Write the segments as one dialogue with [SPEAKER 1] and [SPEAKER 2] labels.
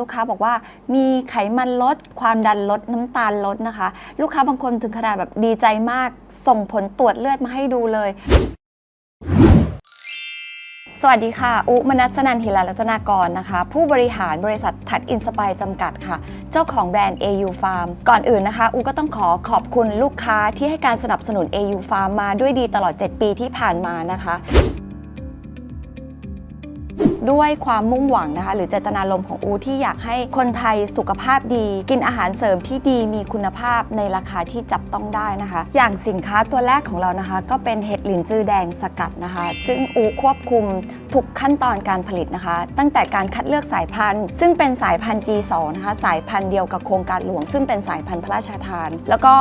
[SPEAKER 1] ลูกค้าบอกว่ามีไขมันลด ความดันลดน้ำตาลลดนะคะ ลูกค้าบางคนถึงขนาดแบบดีใจมาก ส่งผลตรวจเลือดมาให้ดูเลย สวัสดีค่ะ อุมนัสนันหิลารัตนากรนะคะ ผู้บริหารบริษัททัดอินสปายจำกัดค่ะ เจ้าของแบรนด์ AU Farm ก่อนอื่นนะคะ อุก็ต้องขอขอบคุณลูกค้าที่ให้การสนับสนุน AU Farm มาด้วยดีตลอด 7 ปีที่ผ่านมานะคะ ด้วยความมุ่งหวังนะคะ หรือเจตนารมณ์ของอูที่อยากให้คนไทยสุขภาพดี กินอาหารเสริมที่ดีมีคุณภาพในราคาที่จับต้องได้นะคะ อย่างสินค้าตัวแรกของเรานะคะ ก็เป็นเห็ดหลินจือแดงสกัดนะคะ ซึ่งอูควบคุม ทุกขั้นตอนการผลิตนะคะ ตั้งแต่การคัดเลือกสายพันธุ์ ซึ่งเป็นสายพันธุ์ G2 นะคะ สายพันธุ์เดียวกับโครงการหลวง ซึ่งเป็นสายพันธุ์พระราชทาน แล้วก็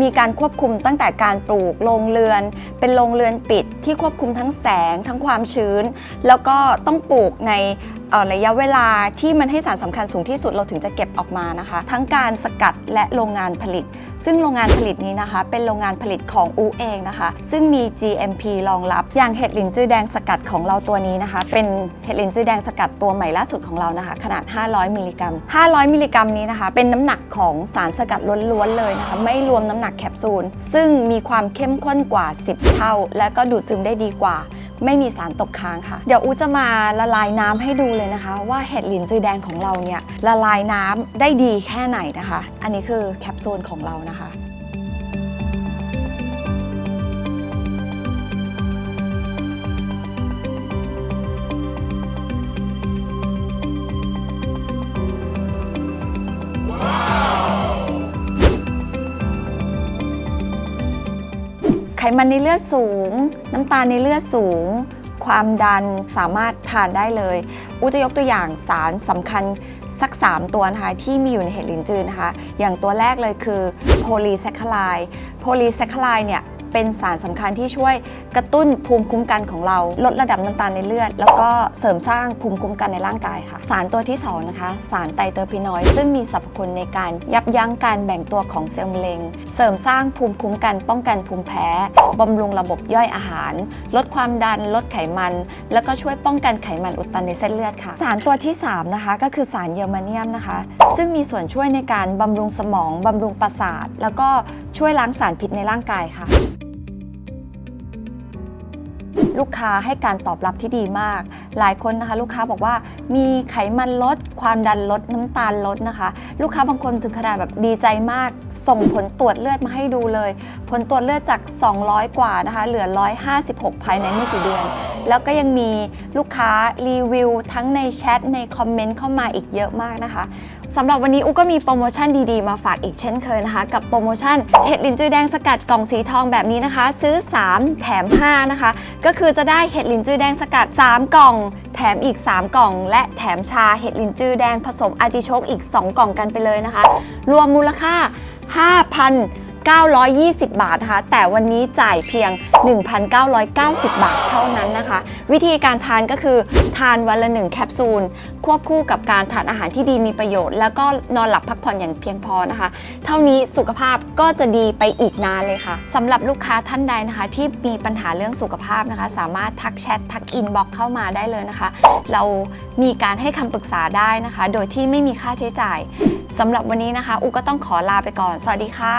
[SPEAKER 1] มีการควบคุมตั้งแต่การปลูกโรงเรือน เป็นโรงเรือนปิดที่ควบคุมทั้งแสงทั้งความชื้น แล้วก็ต้องปลูกในระยะเวลาที่มันให้สารสำคัญสูงที่สุดเราถึงจะเก็บออกมานะคะ ทั้งการสกัดและโรงงานผลิต ซึ่งโรงงานผลิตนี้นะคะ เป็นโรงงานผลิตของอูเองนะคะ ซึ่งมี GMP รองรับ อย่างเห็ดหลินจือแดงสกัดของเราตัวนี้นะคะ เป็นเห็ดหลินจือแดงสกัดตัวใหม่ล่าสุดของเรานะคะ ขนาด 500 มิลลิกรัม 500 มิลลิกรัมนี้นะคะ เป็นน้ำหนักของสารสกัดล้วนๆเลยนะคะ ไม่รวมน้ำหนักแคปซูล ซึ่งมีความเข้มข้นกว่า 10 เท่า และก็ดูดซึมได้ดีกว่า ไม่มีสารตกค้างค่ะ เดี๋ยวอูจะมาละลายน้ำให้ดูเลยนะคะ ว่าเห็ดหลินจือแดงของเราเนี่ยละลายน้ำได้ดีแค่ไหนนะคะ อันนี้คือแคปซูลของเรานะคะ ไขมันในเลือดสูง น้ำตาลในเลือดสูง ความดันสามารถทานได้เลยอูจะยกตัวอย่างสารสำคัญสัก 3 ตัวนะคะที่มีอยู่ในเห็ดหลินจือนะคะ อย่างตัวแรกเลยคือโพลีแซคคาไลโพลีแซคคาไลเนี่ย เป็นสารสำคัญที่ช่วยกระตุ้นภูมิคุ้มกันของเรา ลดระดับน้ำตาลในเลือด แล้วก็เสริมสร้างภูมิคุ้มกันในร่างกายค่ะ สารตัวที่สองนะคะ สารไตรเตอร์พินอยด์ซึ่งมีสรรพคุณในการยับยั้งการแบ่งตัวของเซลล์มะเร็ง เสริมสร้างภูมิคุ้มกัน ป้องกันภูมิแพ้บำรุงระบบย่อยอาหาร ลดความดัน ลดไขมัน แล้วก็ช่วยป้องกันไขมันอุดตันในเส้นเลือดค่ะ สารตัวที่3นะคะก็คือสารเยอรมาเนียมนะคะ ซึ่งมีส่วนช่วยในการบำรุงสมองบำรุงประสาท แล้วก็ช่วยล้างสารพิษในร่างกายค่ะ ลูกค้าให้การตอบรับที่ดีมาก หลายคนนะคะ ลูกค้าบอกว่ามีไขมันลด ความดันลดน้ำตาลลดนะคะ ลูกค้าบางคนถึงขนาดแบบดีใจมาก ส่งผลตรวจเลือดมาให้ดูเลย ผลตรวจเลือดจาก 200 กว่านะคะ เหลือ 156 ภายในไม่กี่เดือน แล้วก็ยังมีลูกค้ารีวิวทั้งในแชทในคอมเมนต์เข้ามาอีกเยอะมากนะคะสำหรับวันนี้อุก็มีโปรโมชั่นดีๆ มาฝากอีกเช่นเคยนะคะ กับโปรโมชั่นเห็ดลินจือแดงสกัดกล่องสีทองแบบนี้นะคะ ซื้อ 3 แถม 5 นะคะ ก็คือจะได้เห็ดลินจือแดงสกัด 3 กล่อง แถมอีก 3 กล่อง และแถมชาเห็ดลินจือแดงผสมอาร์ติโชกอีก 2 กล่องกันไปเลยนะคะ รวมมูลค่า 5,000 920 บาทนะคะ แต่วันนี้จ่ายเพียง 1,990 บาทเท่านั้นนะคะ วิธีการทานก็คือทานวันละ 1 แคปซูล ควบคู่กับการทานอาหารที่ดีมีประโยชน์ แล้วก็นอนหลับพักผ่อนอย่างเพียงพอนะคะ เท่านี้สุขภาพก็จะดีไปอีกนานเลยค่ะสำหรับลูกค้าท่านใดนะคะ ที่มีปัญหาเรื่องสุขภาพนะคะ สามารถทักแชททักอินบ็อกเข้ามาได้เลยนะคะ เรามีการให้คำปรึกษาได้นะคะ โดยที่ไม่มีค่าใช้จ่ายสำหรับวันนี้นะคะ อุก็ต้องขอลาไปก่อน สวัสดีค่ะ